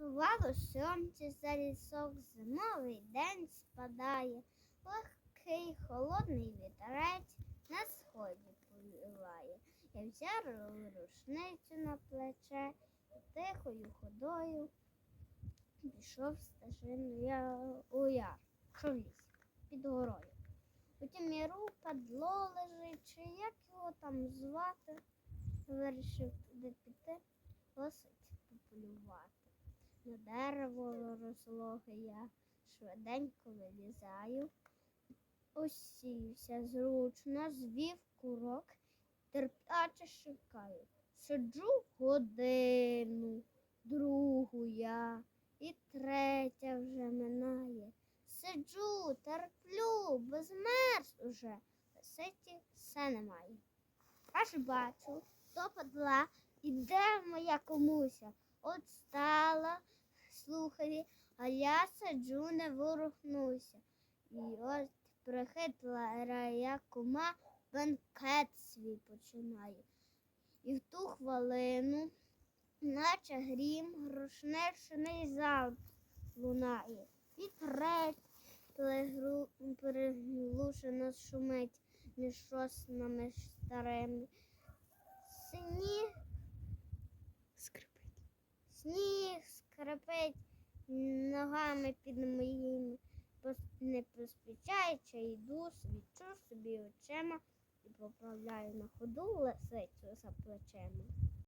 Сувало сонце за лісок, зимовий день спадає, легкий холодний вітерець на сході повіває. Я взяв рушницю на плече і тихою ходою пішов стежиною я у яр, що в лісі, під горою. У тім яру падло лежить, чи як його там звати, вирішив туди піти, лисиці пополювати. На дерево розлоге я швиденько вилізаю, усівся зручно, звів курок, терпляче чекаю. Сиджу годину, другу я, і третя вже минає. Сиджу, терплю, бо змерз уже, лисиці все немає. Аж бачу, то падла, іде моя комуся. От стала, слухає, а я сиджу, не ворухнуся. І от прихитла рая кума бенкет свій починає. І в ту хвилину, наче грім, грошнечний залп лунає. Треть перегру- шумить між соснами старими. Скрипить. Сніг скрипить ногами під моїми, не поспішаючи йду, свічу собі очима і поправляю на ходу лисицю за плечима.